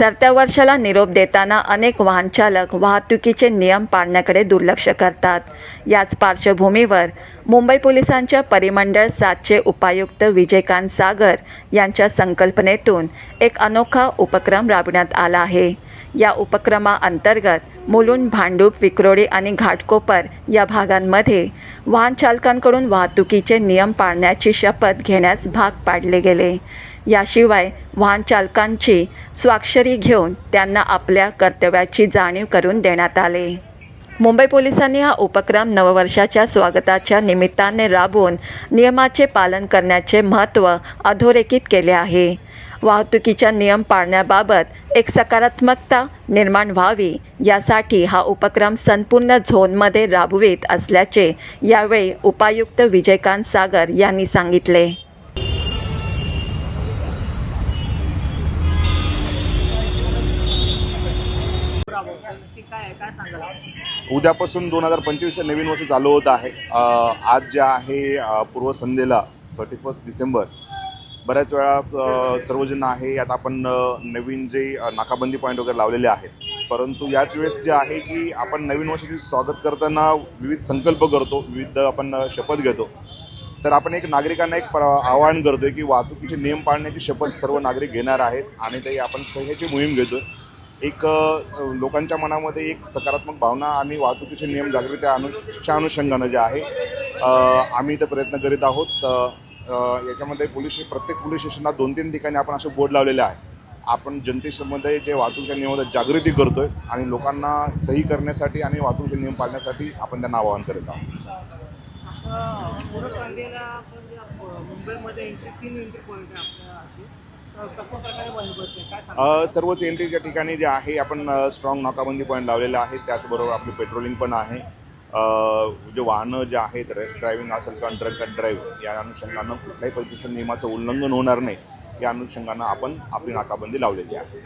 सरत्या वर्षाला निरोप देताना अनेक वाहनचालक वाहतुकीचे नियम पाळण्याकडे दुर्लक्ष करतात. याच पार्श्वभूमीवर मुंबई पोलिसांच्या परिमंडळ सातचे उपायुक्त विजयकांत सागर यांच्या संकल्पनेतून एक अनोखा उपक्रम राबवण्यात आला आहे. या उपक्रमाअंतर्गत मुलुंड भांडूप विक्रोळी आणि घाटकोपर या भागांमध्ये वाहनचालकांकडून वाहतुकीचे नियम पाळण्याची शपथ घेण्यास भाग पाडले गेले. याशिवाय वाहन चालकांची स्वाक्षरी घेऊन त्यांना आपल्या कर्तव्याची जाणीव करून देण्यात आले. मुंबई पोलिसांनी हा उपक्रम नववर्षाच्या स्वागताच्या निमित्ताने राबवून नियमाचे पालन करण्याचे महत्त्व अधोरेखित केले आहे. वाहतुकीच्या नियम पाळण्याबाबत एक सकारात्मकता निर्माण व्हावी यासाठी हा उपक्रम संपूर्ण झोनमध्ये राबवित असल्याचे यावेळी उपायुक्त विजयकांत सागर यांनी सांगितले. उद्यापासून दोन हजार पंचवीस नवीन वर्ष चालू होत आहे. आज जे आहे पूर्वसंध्येला थर्टी फर्स्ट डिसेंबर बऱ्याच वेळा सर्वजण आहे यात आपण नवीन जे नाकाबंदी पॉईंट वगैरे लावलेले आहेत. परंतु याच वेळेस जे आहे की आपण नवीन वर्षाचे स्वागत करताना विविध संकल्प करतो विविध आपण शपथ घेतो. तर आपण एक नागरिकांना एक आवाहन करतोय की वाहतुकीचे नियम पाळण्याची शपथ सर्व नागरिक घेणार आहेत आणि ते आपण सह्याची मोहीम घेतोय. एक लोकांच्या मनामध्ये एक सकारात्मक भावना आणि वाहतुकीचे नियम जागृती अनुच्या अनुषंगानं जे आहे आम्ही इथं प्रयत्न करीत आहोत. याच्यामध्ये पोलीस प्रत्येक पोलीस स्टेशनला दोन तीन ठिकाणी आपण असे बोर्ड लावलेले आहे आपण जनतेमध्ये जे वाहतुकीच्या नियमात जागृती करतोय आणि लोकांना सही करण्यासाठी आणि वाहतुकीचे नियम पाळण्यासाठी आपण त्यांना आवाहन करीत आहोत. मुंबईमध्ये सर्वच एंट्रीच्या ठिकाणी जे आहे आपण स्ट्रॉंग नाकाबंदी पॉईंट लावलेला आहे त्याचबरोबर आपली पेट्रोलिंग पण आहे. जे वाहनं जे आहेत रेस्ट ड्रायव्हिंग असेल किंवा ड्रंक ड्राईव्ह या अनुषंगानं कुठल्याही पद्धतीचं नियमाचं उल्लंघन होणार नाही. या अनुषंगानं आपण आपली नाकाबंदी लावलेली आहे.